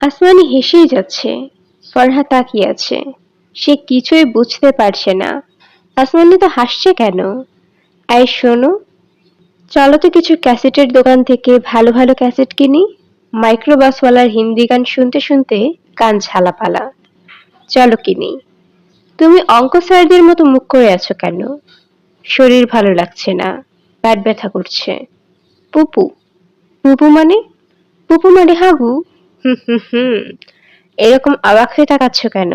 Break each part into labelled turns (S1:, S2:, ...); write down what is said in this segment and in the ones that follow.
S1: আসমানি হেসেই যাচ্ছে। ফরহা তাকিয়ে আছে। সে কিছুই বুঝতে পারছে না। আসমানি তো হাসছে কেন? এই শোনো, চলো তো কিছু ক্যাসেটের দোকান থেকে ভালো ভালো ক্যাসেট কিনি। মাইক্রোবাসওয়ালার হিন্দি গান শুনতে শুনতে কান ঝালাপালা। চলো কিনি। তুমি অঙ্ক স্যারদের মতো মুখ করে আছো কেন? শরীর ভালো লাগছে না, পেট ব্যথা করছে। পুপু। পুপু মানে? পুপু মানে হাগু? হুম হুম হুম। এরকম অবাক হয়ে তাকাচ্ছ কেন?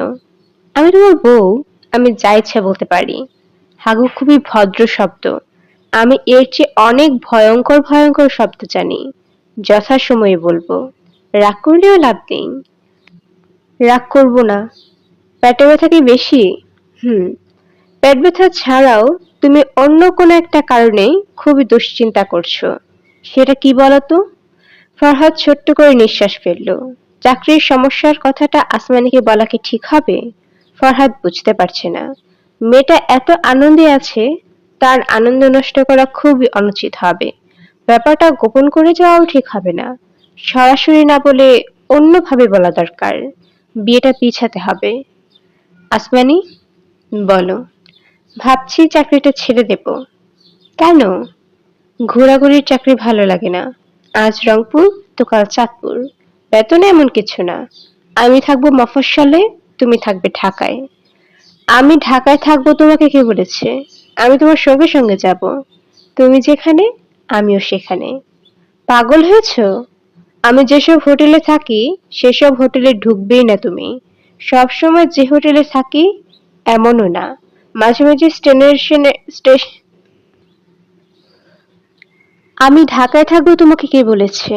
S1: আমি তোমার বউ, আমি যা ইচ্ছা বলতে পারি। হাগু খুবই ভদ্র শব্দ। আমি এর চেয়ে অনেক ভয়ঙ্কর ভয়ঙ্কর শব্দ জানি। যথাসময়ে বলব। রাগ করলেও লাভ নেই। রাগ করব না। পেটে ব্যথা কি বেশি? হুম। পেট ব্যথা ছাড়াও তুমি অন্য কোনো একটা কারণে খুবই দুশ্চিন্তা করছ। সেটা কি বলতো? ফরহাদ ছোট্ট করে নিঃশ্বাস ফেলল। চাকরির সমস্যার কথাটা আসমানিকে বলা কি ঠিক হবে? ফরহাদ বুঝতে পারছে না। মেয়েটা এত আনন্দে আছে, তার আনন্দ নষ্ট করা খুবই অনুচিত হবে। ব্যাপারটা গোপন করে যাওয়াও ঠিক হবে না। সরাসরি না বলে অন্যভাবে বলা দরকার। বিয়েটা পিছাতে হবে। আসমানি, বলো, ভাবছি চাকরিটা ছেড়ে দেব। কেন? ঘোরাঘুরির চাকরি ভালো লাগে না। আজ রংপুর, তো কাল চাঁদপুর। বেতন এমন কিছু না। আমি থাকব মফস্বলে, তুমি থাকবে ঢাকায়। আমি ঢাকায় থাকব তোমাকে কে বলেছে? আমি তোমার সঙ্গে সঙ্গে যাব। তুমি যেখানে, আমিও সেখানে। পাগল হয়েছো? আমি যেসব হোটেলে থাকি, সেসব হোটেলে ঢুকবেই না তুমি। সব সময় যে হোটেলে থাকি, এমনও না। মাঝে মাঝে স্টেশনে স্টেশন আমি ঢাকায় থাকব তোমাকে কে বলেছে?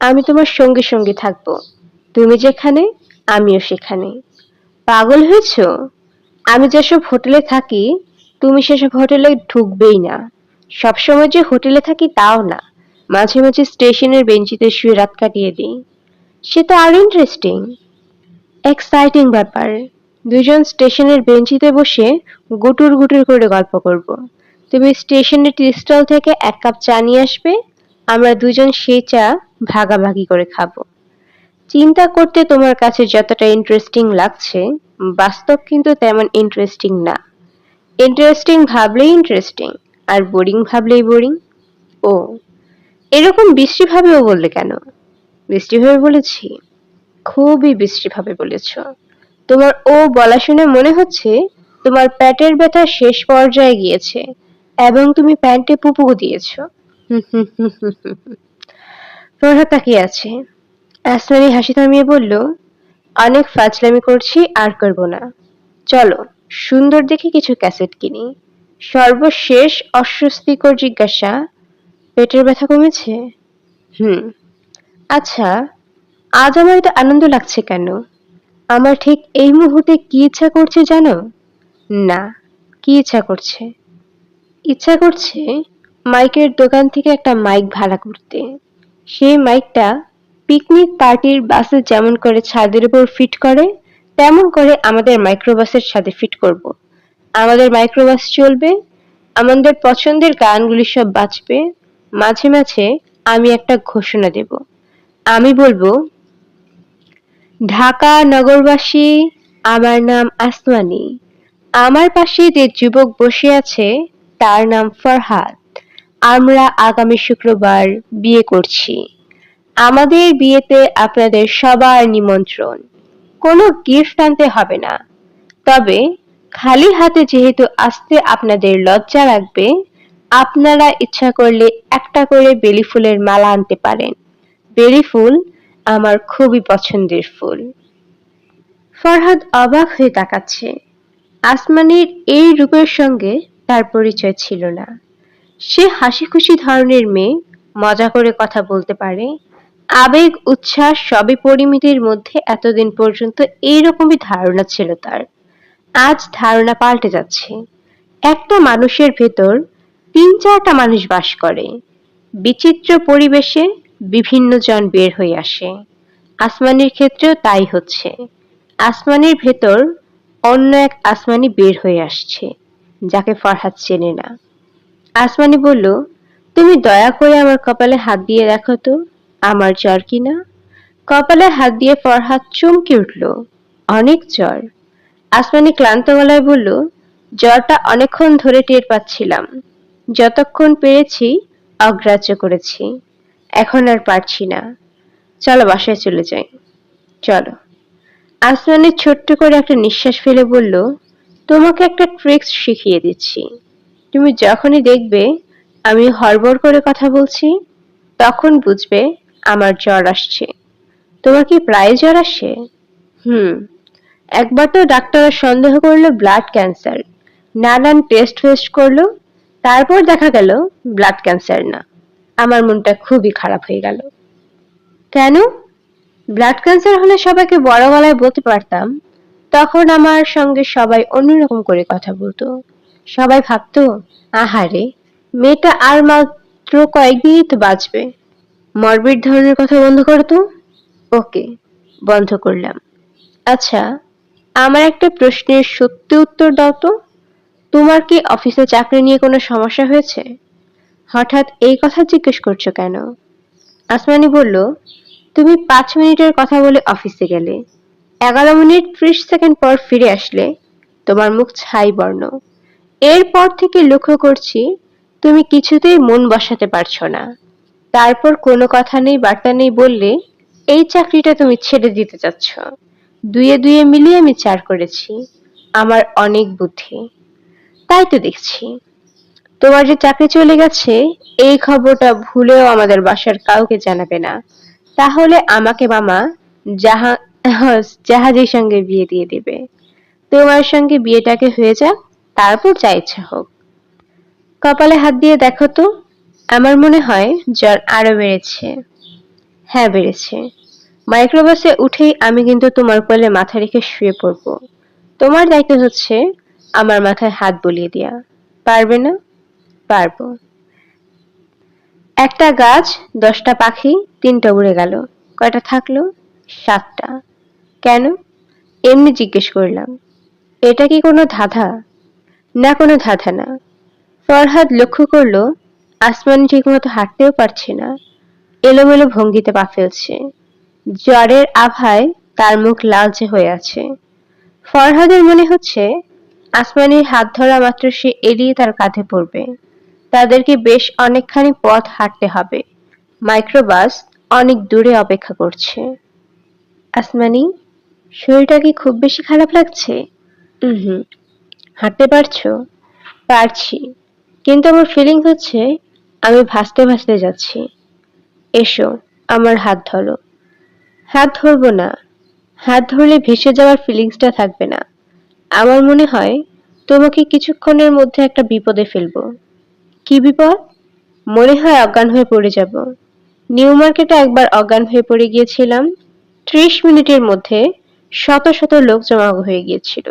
S1: আমি তোমার সঙ্গে সঙ্গে থাকব। তুমি যেখানে, আমিও সেখানে। পাগল হয়েছো? আমি যেসব হোটেলে থাকি, তুমি সেসব হোটেলে ঢুকবেই না। সবসময় যে হোটেলে থাকি তাও না। মাঝে মাঝে স্টেশনের বেঞ্চিতে শুয়ে রাত কাটিয়ে দিই। সে তো আরও ইন্টারেস্টিং এক্সাইটিং ব্যাপার। দুজন স্টেশনের বেঞ্চিতে বসে গুটুর গুটুর করে গল্প করব। তুমি স্টেশনের টি স্টল থেকে এক কাপ চা নিয়ে আসবে, আমরা দুজন সেই চা ভাগাভাগি করে খাব। চিন্তা করতে তোমার কাছে যতটা ইন্টারেস্টিং লাগছে, বাস্তব কিন্তু তেমন ইন্টারেস্টিং না। ইন্টারেস্টিং ভাবলেই ইন্টারেস্টিং আর বোরিং ভাবলেই বোরিং ও, এরকম বৃষ্টিভাবেও বললে কেন? বৃষ্টিভাবে বলেছি। খুবই বৃষ্টিভাবে বলেছ। তোমার ও বলা শুনে মনে হচ্ছে তোমার পেটের ব্যথা শেষ পর্যায়ে গিয়েছে। এবং তুমি প্যান্টে পুপু দিয়েছ। প্রহা তাকিয়ে আছে। আসমানি হাসি থামিয়ে বলল, অনেক ফাজলামি করছি, আর করব না। চলো, সুন্দর দেখে কিছু ক্যাসেট কিনি। সর্বশেষ অস্বস্তিকর জিজ্ঞাসা, পেটের ব্যথা কমেছে? হুম। আচ্ছা আজ আমার এত আনন্দ লাগছে কেন? আমার ঠিক এই মুহূর্তে কি ইচ্ছা করছে জানো? না, কি ইচ্ছা করছে? ইচ্ছা করছে মাইকের দোকান থেকে একটা মাইক ভাড়া করতে। সেই মাইকটা পিকনিক পার্টির বাসে যেমন করে ছাদের উপর ফিট করে, তেমন করে আমাদের মাইক্রোবাসের সাথে ফিট করব। আমাদের মাইক্রোবাস চলবে, আমাদের পছন্দের গানগুলি সব বাঁচবে মাঝে মাঝে আমি একটা ঘোষণা দেব। আমি বলব, ঢাকা নগরবাসী, আমার নাম আসমানি। আমার পাশে যে যুবক বসে আছে তার নাম ফরহাদ। আমরা আগামী শুক্রবার বিয়ে করছি। আমাদের বিয়েতে আপনাদের সবার নিমন্ত্রণ। কোনো গিফট আনতে হবে না। তবে খালি হাতে যেহেতু আসতে আপনাদের লজ্জা লাগবে, আপনারা ইচ্ছা করলে একটা করে বেলি ফুলের মালা আনতে পারেন। বেলি ফুল আমার খুবই পছন্দের ফুল। ফরহাদ অবাক হয়ে তাকাচ্ছে। আসমানির এই রূপের সঙ্গে তার পরিচয় ছিল না। সে হাসি খুশি ধরনের মেয়ে, মজা করে কথা বলতে পারে, আবেগ, উচ্ছ্বাস সবই পরিমিতির মধ্যে এতদিন পর্যন্ত এইরকমই ধারণা ছিল তার। আজ ধারণা পাল্টে যাচ্ছে। একটা মানুষের ভেতর তিন চারটা মানুষ বাস করে। বিচিত্র পরিবেশে বিভিন্ন জন বের হয়ে আসে। আসমানির ক্ষেত্রেও তাই হচ্ছে। আসমানির ভেতর অন্য এক আসমানি বের হয়ে আসছে। যাকে ফরহাদ চেনে না। আসমানি বলল, তুমি দয়া করে আমার কপালে হাত দিয়ে দেখো তো, আমার জ্বর কিনা কপালে হাত দিয়ে ফরহাদ চমকে উঠল, অনেক জ্বর। আসমানি ক্লান্ত গলায় বলল, জ্বরটা অনেকক্ষণ ধরে টের পাচ্ছিলাম। যতক্ষণ পেরেছি, অগ্রাহ্য করেছি। এখন আর পারছি না। চলো বাসায় চলে যাই। চলো। আসমানি ছোট্ট করে একটা নিঃশ্বাস ফেলে বলল তোমাকে একটা ট্রিক্স শিখিয়ে দিচ্ছি। তুমি যখনই দেখবে আমি হড়বড় করে কথা বলছি, তখন বুঝবে আমার জ্বর আসছে। তোমার কি প্রায় জ্বর আসে? হুম, একবার তো ডাক্তার সন্দেহ করল ব্লাড ক্যান্সার নানান টেস্ট ফেস্ট করল, তারপর দেখা গেল ব্লাড ক্যান্সার না। আমার মনটা খুবই খারাপ হয়ে গেল। কেন? ব্লাড ক্যান্সার হলে সবাইকে বড় গলায় বলতে পারতাম তখন আমার সঙ্গে সবাই অন্যরকম করে কথা বলতো। সবাই ভাবতো, আহারে, মেয়েটা আর মাত্র কয়েকদিনই তো বাঁচবে। মরবিড ধরনের কথা বন্ধ করতো? ওকে, বন্ধ করলাম। আচ্ছা আমার একটা প্রশ্নের সত্যি উত্তর দাও তো। তোমার কি অফিসে চাকরি নিয়ে কোনো সমস্যা হয়েছে? হঠাৎ এই কথা জিজ্ঞেস করছ কেন? আসমানি বলল, তুমি পাঁচ মিনিটের কথা বলে অফিসে গেলে। এগারো মিনিট ত্রিশ সেকেন্ড পর ফিরে আসলে তোমার মুখ ছাই বর্ণ। এরপর থেকে লক্ষ্য করছি তুমি কিছুতেই মন বসাতে পারছ না। তারপর কোনো কথা নেই, বার্তা নেই বললে এই চাকরিটা তুমি ছেড়ে দিতে চাচ্ছ। দুয়ে দুয়ে মিলিয়ে আমি চার করেছি। আমার অনেক বুদ্ধি। তাই তো দেখছি। তোমার যে চাকরি চলে গেছে, এই খবরটা ভুলেও আমাদের বাসার কাউকে জানাবে না। তাহলে আমাকে মামা জাহা জাহাজের সঙ্গে বিয়ে দিয়ে দিবে। তোমার সঙ্গে বিয়েটাকে হয়ে যাক, তারপর যা ইচ্ছা হোক। কপালে হাত দিয়ে দেখো তো, আমার মনে হয় জ্বর আরও বেড়েছে। হ্যাঁ বেড়েছে। মাইক্রোবাসে উঠেই আমি কিন্তু তোমার কোলে মাথা রেখে শুয়ে পড়ব। তোমার দায়িত্ব হচ্ছে আমার মাথায় হাত বলিয়ে দেয়া। পারবে না? পারব। একটা গাছ, দশটা পাখি, তিনটা উড়ে গেল। কয়টা থাকল? সাতটা। কেন? এমনি জিজ্ঞেস করলাম, এটা কি কোনো ধাঁধা? না, কোনো ধাঁধা না। ফরহাদ লক্ষ্য করল, আসমানি ঠিকমতো হাঁটতেও পারছে না। এলোমেলো ভঙ্গিতে পা ফেলছে। জ্বরের আভায় তার মুখ লালচে হয়ে আছে। ফরহাদের মনে হচ্ছে, আসমানির হাত ধরা মাত্র সে এড়িয়ে তার কাঁধে পড়বে। তাদেরকে বেশ অনেকখানি পথ হাঁটতে হবে। মাইক্রোবাস অনেক দূরে অপেক্ষা করছে। আসমানি শরীরটা কি খুব বেশি খারাপ লাগছে? হুম। হাঁটতে পারছ? পারছি। কিন্তু আমার ফিলিং হচ্ছে আমি ভাসতে ভাসতে যাচ্ছি। এসো, আমার হাত ধরো। হাত ধরবো না। হাত ধরলে ভেসে যাওয়ার ফিলিংসটা থাকবে না। আমার মনে হয় তোমাকে কিছুক্ষণের মধ্যে একটা বিপদে ফেলব। কি বিপদ? মনে হয় অজ্ঞান হয়ে পড়ে যাব। নিউ মার্কেটে একবার অজ্ঞান হয়ে পড়ে গিয়েছিলাম। ত্রিশ মিনিটের মধ্যে শত শত লোক জমা হয়ে গিয়েছিল।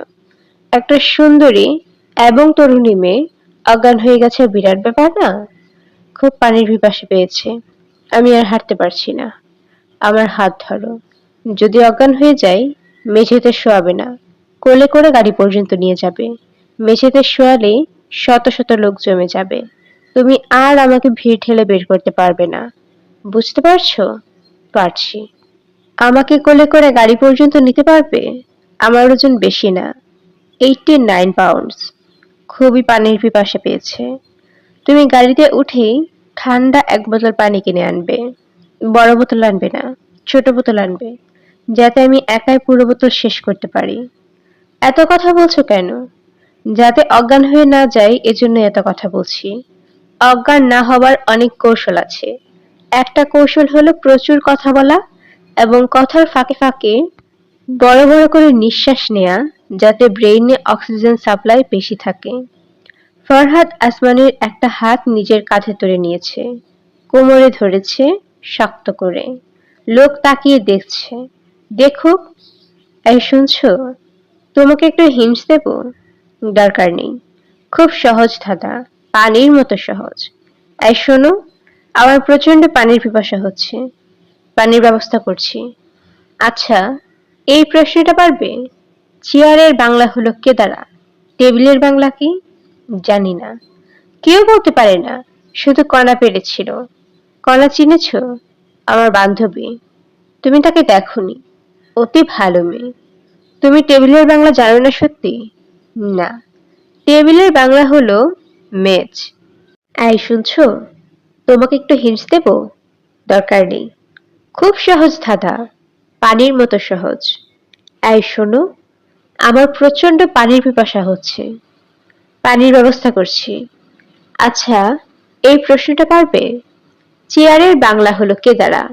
S1: একটা সুন্দরী এবং তরুণী মেয়ে অজ্ঞান হয়ে গেছে, বিরাট ব্যাপার না? খুব পানির পিপাসে পেয়েছে। আমি আর হাঁটতে পারছি না। আমার হাত ধরো। যদি অজ্ঞান হয়ে যাই মেঝেতে শোয়াবে না। কোলে করে গাড়ি পর্যন্ত নিয়ে যাবে। মেঝেতে শোয়ালে শত শত লোক জমে যাবে। তুমি আর আমাকে ভিড় ঠেলে বের করতে পারবে না। বুঝতে পারছ? পারছি। আমাকে কোলে করে গাড়ি পর্যন্ত নিতে পারবে? আমার ওজন বেশি না। এইটটি নাইন পাউন্ডস খুবই পানির পিপাসা পেয়েছে। তুমি গাড়িতে উঠেই ঠান্ডা এক বোতল পানি কিনে আনবে। বড় বোতল আনবে না, ছোট বোতল আনবে, যাতে আমি একাই পুরো বোতল শেষ করতে পারি। এত কথা বলছো কেন? যাতে অজ্ঞান হয়ে না যাই এজন্য এত কথা বলছি। অজ্ঞান না হবার অনেক কৌশল আছে। একটা কৌশল হলো প্রচুর কথা বলা এবং কথার ফাঁকে ফাঁকে বড় বড় করে নিঃশ্বাস নেয়া, যাতে ব্রেইনে অক্সিজেন সাপ্লাই বেশি থাকে। ফরহাদ আসমানের একটা হাত নিজের কাঁধে তুলে নিয়েছে। কোমরে ধরেছে শক্ত করে। লোক তাকিয়ে দেখছে। দেখুক, এই শুনছো? তোমাকে একটু হিমস দেব? দরকার নেই। খুব সহজ ধাঁধা, পানির মতো সহজ। এই শোনো, আমার প্রচণ্ড পানির পিপাসা হচ্ছে। পানির ব্যবস্থা করছি। আচ্ছা এই প্রশ্নটা পারবে? চেয়ারের বাংলা হলো কেদারা টেবিলের বাংলা কি? জানি না। কেউ বলতে পারে না, শুধু কণা পেরেছিল। কণা চিনেছ? আমার বান্ধবী। তুমি তাকে দেখনি। অতি ভালো মেয়ে। তুমি টেবিলের বাংলা জানো না সত্যি? না। টেবিলের বাংলা হলো মেজ। এই শুনছো? তোমাকে একটু হিন্টস দেব? দরকার নেই। খুব সহজ ধাঁধা, পানির মতো সহজ। এই শোনো, আমার প্রচণ্ড পানির পিপাসা হচ্ছে। পানির ব্যবস্থা করছি। আচ্ছা এই প্রশ্নটা পারবে? চেয়ারের বাংলা হলো কেদারা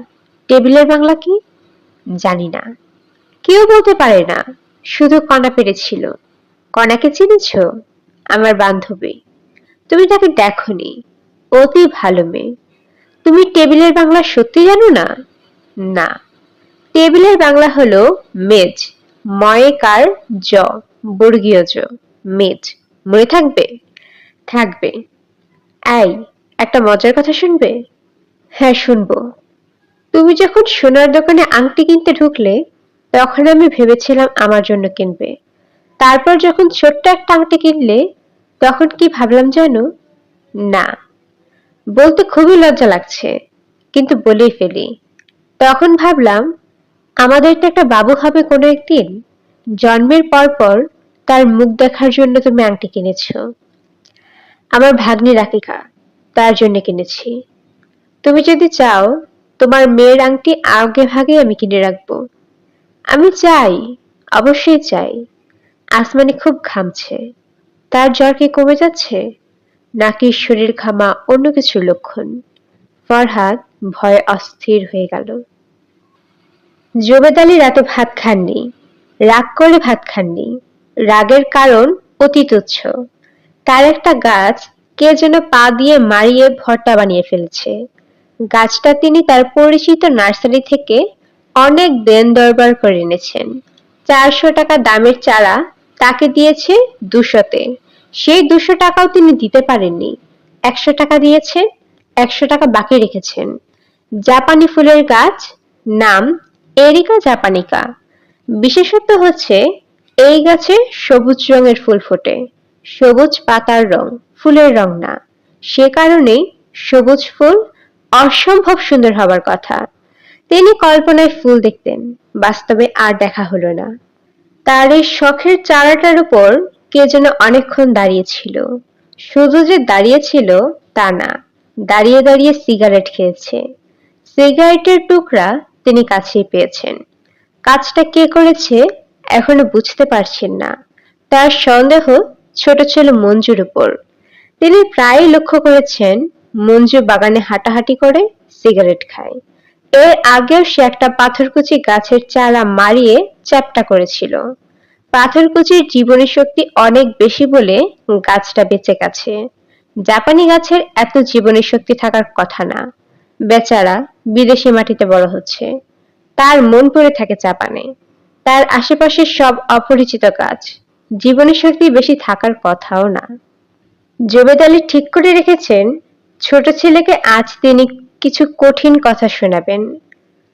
S1: টেবিলের বাংলা কি? জানি না। কেউ বলতে পারে না, শুধু কণা পেরেছিল কণাকে চিনেছ? আমার বান্ধবী। তুমি তাকে দেখনি। অতি ভালো মেয়ে। তুমি টেবিলের বাংলা সত্যি জানো না? না। টেবিলের বাংলা হলো মেজ। ময়েকার জ, বর্গীয় জ, মেজ। মনে থাকবে? থাকবে। এই, একটা মজার কথা শুনবে? হ্যাঁ শুনব। তুমি যখন সোনার দোকানে আংটি কিনতে ঢুকলে, তখন আমি ভেবেছিলাম আমার জন্য কিনবে। তারপর যখন ছোট্ট একটা আংটি কিনলে, তখন কি ভাবলাম জানো? না। বলতে খুবই লজ্জা লাগছে, কিন্তু বলেই ফেলি। তখন ভাবলাম, আমাদের তো একটা বাবু হবে কোনো একদিন। জন্মের পর পর তার মুখ দেখার জন্য তুমি আংটি কিনেছ। আমার ভাগ্নি রাকিকা তার জন্য কিনেছি। তুমি যদি চাও, তোমার মেয়ের আংটি আগে ভাগে আমি কিনে রাখব। আমি চাই, অবশ্যই চাই। আসমানি খুব ঘামছে। তার জ্বর কি কমে যাচ্ছে? নাকি শরীর ঘামা অন্য কিছুর লক্ষণ? ফরহাদ ভয়ে অস্থির হয়ে গেল। জবেদ আলী রাতে ভাত খাননি, রাগ করে ভাত খাননি। রাগের কারণ অতি তুচ্ছ তার একটা গাছ কে যেন পা দিয়ে মারিয়ে ভর্তা বানিয়ে ফেলেছে। গাছটা তিনি তার পরিচিত নার্সারি থেকে অনেক দেন দরবার করে এনেছেন। চারশো টাকা দামের চারা তাকে দিয়েছে দুশোতে। সেই দুশো টাকাও তিনি দিতে পারেননি। একশো টাকা দিয়েছে একশো টাকা বাকি রেখেছেন। জাপানি ফুলের গাছ, নাম এরিকা জাপানিকা। বিশেষত্ব হচ্ছে, এই গাছে সবুজ রঙের ফুল ফোটে। সবুজ পাতার রং, ফুলের রং না। সে কারণেই সবুজ ফুল অসম্ভব সুন্দর হবার কথা। তিনি কল্পনায় ফুল দেখতেন, বাস্তবে আর দেখা হলো না। তার এই শখের চারাটার উপর কে যেন অনেকক্ষণ দাঁড়িয়েছিল শুধু যে দাঁড়িয়েছিল তা না, দাঁড়িয়ে দাঁড়িয়ে সিগারেট খেয়েছে। সিগারেটের টুকরা তিনি কাছেই পেয়েছেন। কাজটা কে করেছে এখনও বুঝতে পারছেন না। তার সন্দেহ ছোট ছিল মঞ্জুর উপর। তিনি প্রায় লক্ষ্য করেছেন, মঞ্জু বাগানে হাঁটাহাঁটি করে সিগারেট খায়। এর আগেও সে একটা পাথরকুচি গাছের চারা মারিয়ে চ্যাপটা করেছিল। পাথরকুচির জীবনী শক্তি অনেক বেশি বলে গাছটা বেঁচে গেছে। জাপানি গাছের এত জীবনী শক্তি থাকার কথা না। বেচারা বিদেশি মাটিতে বড় হচ্ছে। তার মন পড়ে থাকে চাপানে। তার আশেপাশে সব অপরিচিত গাছ জীবনী শক্তি বেশি থাকার কথাও না। জবেদ আলী ঠিক করে রেখেছেন, ছোট ছেলেকে আজ তিনি কিছু কঠিন কথা শোনাবেন।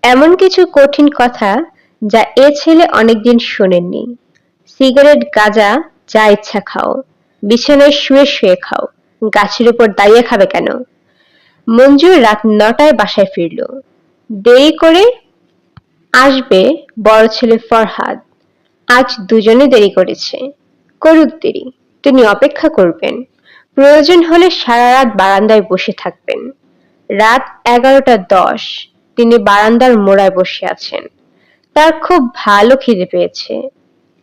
S1: এমন কিছু কঠিন কথা যা এ ছেলে অনেকদিন শোনেননি। সিগারেট, গাঁজা, যা ইচ্ছা খাও। বিছানায় শুয়ে শুয়ে খাও। গাছের উপর দাঁড়িয়ে খাবে কেন? মঞ্জু রাত নটায় বাসায় ফিরল। দেরি করে আসবে বড় ছেলে ফরহাদ। আজ দুজনে দেরি করেছে। করুক দেরি, তিনি অপেক্ষা করবেন। প্রয়োজন হলে সারা রাত বারান্দায় বসে থাকবেন। রাত এগারোটা দশ, তিনি বারান্দার মোড়ায় বসে আছেন। তার খুব ভালো খিদে পেয়েছে।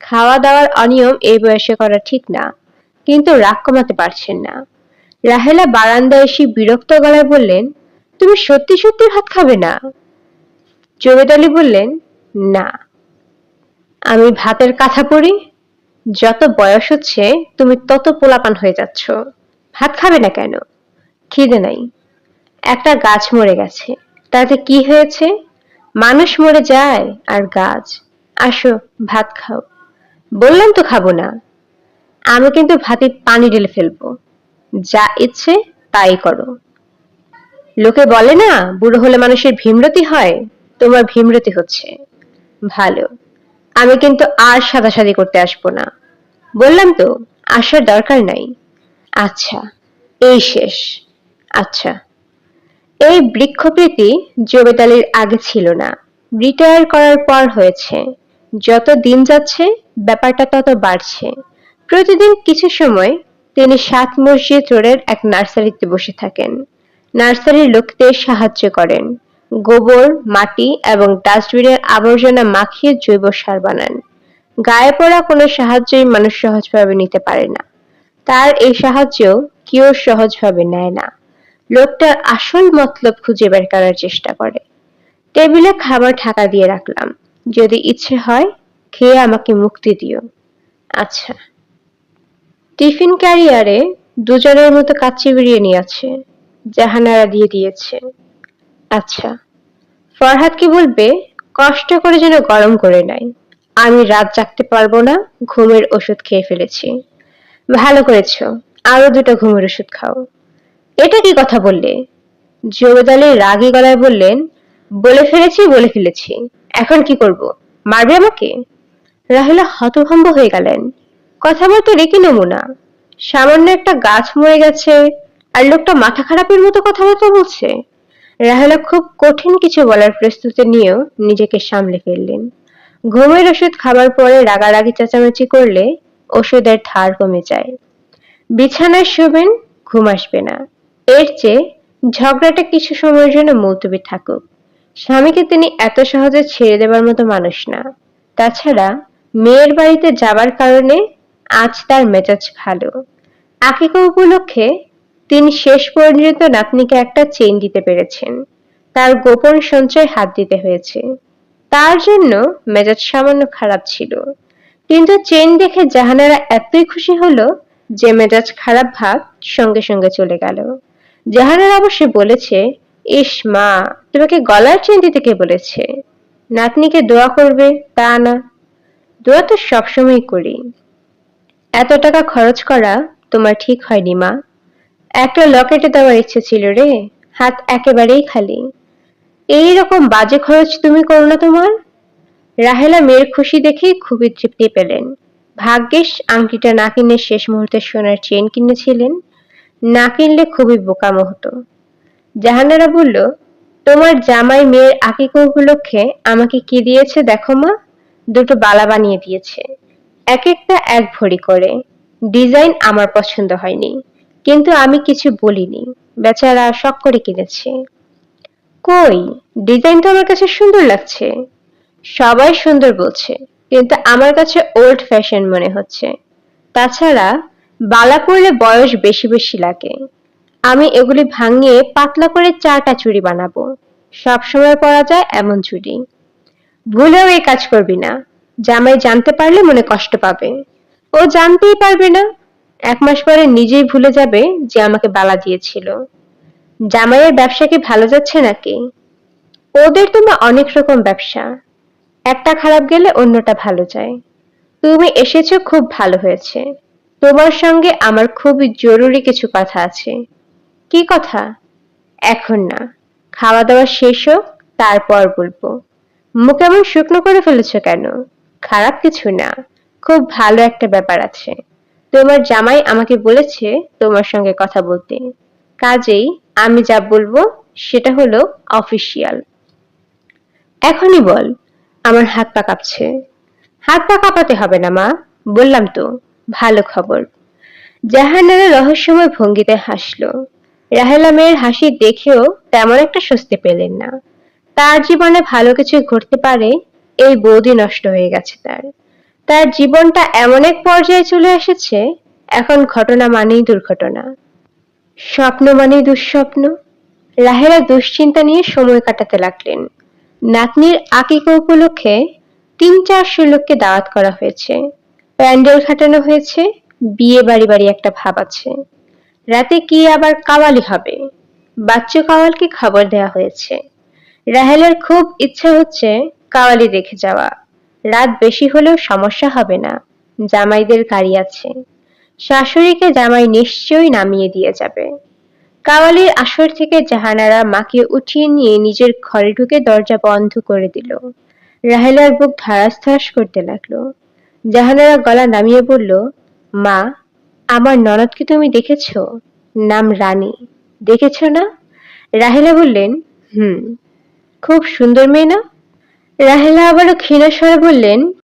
S1: খাওয়া দাওয়ার অনিয়ম এই বয়সে করা ঠিক না, কিন্তু রাগ কমাতে পারছেন না। রাহেলা বারান্দায় এসে বিরক্ত গলায় বললেন, তুমি সত্যি সত্যি ভাত খাবে না? জবেদ আলী বললেন, না। আমি ভাতের কথা পড়ি যত বয়স হচ্ছে তুমি তত পোলাপান হয়ে যাচ্ছ। ভাত খাবে না কেন? খিদে নাই। একটা গাছ মরে গেছে। তাতে কি হয়েছে? মানুষ মরে যায় আর গাছ। আসো, ভাত খাও। বললাম তো খাব না। আমি কিন্তু ভাতে পানি ঢেলে ফেলব। যা ইচ্ছে তাই করো। লোকে বলে না, বুড়ো হলে মানুষের ভীমরতি হয়, তোমার ভীমরতি হচ্ছে। ভালো, আমি কিন্তু আর সাদাসাদি করতে আসব না। বললাম তো, আসার দরকার নাই। আচ্ছা এই শেষ। আচ্ছা এই বৃক্ষপ্রীতি জবেদ আলীর আগে ছিল না। রিটায়ার করার পর হয়েছে। যত দিন যাচ্ছে, ব্যাপারটা তত বাড়ছে। প্রতিদিন কিছু সময় তিনি সাত মসজিদ রোডের এক নার্সারিতে বসে থাকেন। নার্সারির লোকদের সাহায্য করেন। গোবর, মাটি এবং ডাস্টবিনের আবর্জনা মাখিয়ে জৈব সার বানান। গায়ে পড়া কোনো সাহায্যই মানুষ সহজভাবে নিতে পারে না। তার এই সাহায্য কেউ সহজভাবে নেয় না। লোকটার আসল মতলব খুঁজে বের করার চেষ্টা করে। টেবিলে খাবার ঢাকা দিয়ে রাখলাম। যদি ইচ্ছে হয়, খেয়ে আমাকে মুক্তি দিও। আচ্ছা। টিফিন ক্যারিয়ারে দুজনের মতো কাচ্চি বিরিয়ানি আছে জাহানারা দিয়ে দিয়েছে। আচ্ছা ফরহাদ কি বলবে? কষ্ট করে যেন গরম করে নাই আমি রাত জাগতে পারব না, ঘুমের ওষুধ খেয়ে ফেলেছি। ভালো করেছ, আরও দুটো ঘুমের ওষুধ খাও। এটা কি কথা বললে? জবেদ আলী রাগী গলায় বললেন, বলে ফেলেছি বলে ফেলেছি। এখন কি করব? মারবে আমাকে? রাহেলা হতভম্ব হয়ে গেলেন। কথা বলতে রেখে নমুনা। সামান্য একটা গাছ মরে গেছে, আর লোকটা মাথা খারাপের মতো কথাবার্তা বলছে। রাহেলা খুব কঠিন কিছু বলার প্রস্তুতি নিয়েও নিজেকে সামলে ফেললেন। ঘুমের ওষুধ খাবার পরে রাগারাগি চেঁচামেচি করলে ওষুধের ধার কমে যায়। বিছানায় শোবেন, ঘুম আসবে না। এর চেয়ে ঝগড়াটা কিছু সময়ের জন্য মুলতবি থাকুক। স্বামীকে তিনি এত সহজে ছেড়ে দেবার মতো মানুষ না। তাছাড়া মেয়ের বাড়িতে যাবার কারণে আজ তার মেজাজ ভালো। আকিকা উপলক্ষে তিনি শেষ পর্যন্ত নাতনিকে একটা চেন দিতে পেরেছেন। তার গোপন সঞ্চয় হাত দিতে হয়েছে। তার জন্য মেজাজ সামান্য খারাপ ছিল। কিন্তু চেন দেখে জাহানারা এতই খুশি হলো যে মেজাজ খারাপ ভাব সঙ্গে সঙ্গে চলে গেল। জাহানারা অবশ্য বলেছে, ইস মা, তোমাকে গলার চেন দিতে কে বলেছে? নাতনিকে দোয়া করবে তা না। দোয়া তো সবসময় করি। এত টাকা খরচ করা তোমার ঠিক হয়নি, মা। একটা লকেটে দেওয়ার ইচ্ছে ছিল রে। হাত একেবারেই খালি। এই রকম বাজে খরচ তুমি করো না তোমার। রাহেলা মেয়ের খুশি দেখে খুবই তৃপ্তি পেলেন। ভাগ্যিস আংটিটা না কিনে শেষ মুহূর্তে সোনার চেন কিনেছিলেন। না কিনলে খুবই বোকামো হতো। জাহানারা বলল, তোমার জামাই মেয়ের আকিকা উপলক্ষে আমাকে কি দিয়েছে দেখো মা? দুটো বালা বানিয়ে দিয়েছে। এক একটা এক ভরি করে। ডিজাইন আমার পছন্দ হয়নি, কিন্তু আমি কিছু বলিনি। বেচারা শখ করে কিনেছে। কই, ডিজাইন তো আমার কাছে সুন্দর লাগছে। সবাই সুন্দর বলছে, কিন্তু আমার কাছে ওল্ড ফ্যাশন মনে হচ্ছে। তাছাড়া, বালা পরলে বয়স বেশি বেশি লাগে। আমি এগুলি ভাঙিয়ে পাতলা করে চারটা চুড়ি বানাবো। সবসময় পরা যায় এমন চুড়ি। ভুলেও এই কাজ করবি না। জামাই জানতে পারলে মনে কষ্ট পাবে। ও জানতেই পারবে না। এক মাস পরে নিজেই ভুলে যাবে যে আমাকে বালা দিয়েছিল। জামাইয়ের ব্যবসা কি ভালো যাচ্ছে নাকি? ওদের তোমার অনেক রকম ব্যবসা। একটা খারাপ গেলে অন্যটা ভালো যায়। তুমি এসেছ খুব ভালো হয়েছে। তোমার সঙ্গে আমার খুবই জরুরি কিছু কথা আছে। কি কথা? এখন না। খাওয়া দাওয়া শেষ হোক, তারপর বলব। মুখ এমন শুকনো করে ফেলেছ কেন? খারাপ কিছু না, খুব ভালো একটা ব্যাপার আছে। তোমার জামাই আমাকে বলেছে তোমার সঙ্গে কথা বলতে। কাজেই আমি যা বলব সেটা হলো অফিসিয়াল এখনই বল, আমার হাত পা কাঁপছে। হাত পা কাঁপাতে হবে না, মা, বললাম তো, ভালো খবর। জাহানারা রহস্যময় ভঙ্গিতে হাসলো। রাহেলা মেয়ের হাসি দেখেও তেমন একটা স্বস্তি পেলেন না। তার জীবনে ভালো কিছু ঘটতে পারে এই বৌদি নষ্ট হয়ে গেছে তার। তার জীবনটা এমন এক পর্যায়ে চলে এসেছে, এখন ঘটনা মানেই দুর্ঘটনা। স্বপ্ন মানেই দুঃস্বপ্ন। রাহেলা দুশ্চিন্তা নিয়ে সময় কাটাতে লাগলেন। নাতনির আকিকা উপলক্ষে তিন চারশো লোককে দাওয়াত করা হয়েছে। প্যান্ডেল খাটানো হয়েছে, বিয়ে বাড়ি বাড়ি একটা ভাব আছে। রাতে কি আবার কাওয়ালি হবে? বাচ্চু কাওয়ালকে খবর দেওয়া হয়েছে। রাহেলের খুব ইচ্ছে হচ্ছে কাওয়ালি দেখে যাওয়া। রাত বেশি হলেও সমস্যা হবে না। জামাইদের গাড়ি আছে। শাশুড়িকে জামাই নিশ্চয়ই নামিয়ে দিয়ে যাবে। কাওয়ালির আসর থেকে জাহানারা মাকে উঠিয়ে নিয়ে নিজের ঘরে ঢুকে দরজা বন্ধ করে দিল। রাহেলার বুক ধারাস ধারাস করতে লাগল। জাহানারা গলা নামিয়ে বলল, মা, আমার ননদকে তুমি দেখেছ? নাম রানী। দেখেছ না? রাহেলা বললেন, হুম। খুব সুন্দর মেয়ে না? রাহেলা আবারও ক্ষীণ স্বরে বললেন